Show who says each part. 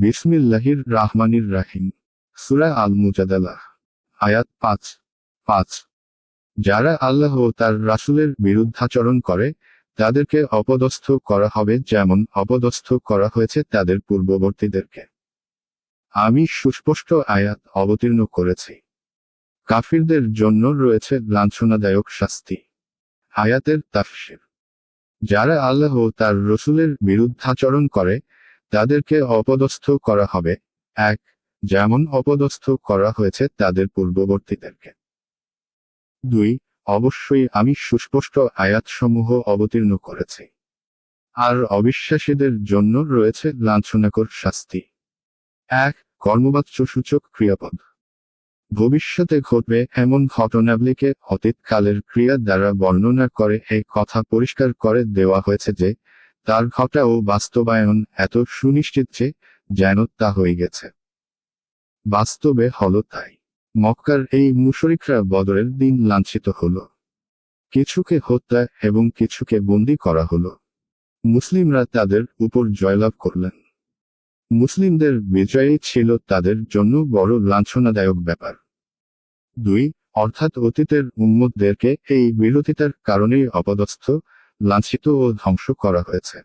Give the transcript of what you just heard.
Speaker 1: বিসমিল্লাহির রাহমানির রাহিম। সুরা আল মুজাদালাহ আয়াত পাঁচ। পাঁচ। যারা আল্লাহ ও তার রাসুলের বিরুদ্ধাচরণ করে, তাদেরকে অপদস্থ করা হবে যেমন অপদস্থ করা হয়েছে তাদের পূর্ববর্তীদেরকে। আমি সুস্পষ্ট আয়াত অবতীর্ণ করেছি। কাফিরদের জন্য রয়েছে লাঞ্ছনাদায়ক শাস্তি। আয়াতের তাফসির। যারা আল্লাহ ও তার রসুলের বিরুদ্ধাচরণ করে তাদেরকে অপদস্থ করা হবে। এক, যেমন অপদস্থ করা হয়েছে তাদের পূর্ববর্তীদেরকে। দুই, অবশ্যই আমি সুস্পষ্ট আয়াতসমূহ অবতীর্ণ করেছি। আর অবিশ্বাসীদের জন্য রয়েছে লাঞ্ছনাকর শাস্তি। এক কর্মবাচ্য সূচক ক্রিয়াপদ। ভবিষ্যতে ঘটবে এমন ঘটনাবলীকে অতীতকালের ক্রিয়া দ্বারা বর্ণনা করে এই কথা পরিষ্কার করে দেওয়া হয়েছে যে তার ঘটা ও বাস্তবায়ন এত সুনিশ্চিত যে, যেন তা হয়ে গেছে। বাস্তবে হল তাই। মক্কার এই মুশরিকরা বদরের দিন লাঞ্ছিত হলো। কিছুকে হত্যা এবং কিছুকে বন্দী করা হলো। মুসলিমরা তাদের উপর জয়লাভ করলেন। মুসলিমদের বিজয়ই ছিল তাদের জন্য বড় লাঞ্ছনাদায়ক ব্যাপার। দুই, অর্থাৎ অতীতের উম্মতদেরকে এই বিরোধিতার কারণেই অপদস্থ লাঞ্ছিত ও ধ্বংস করা হয়েছে।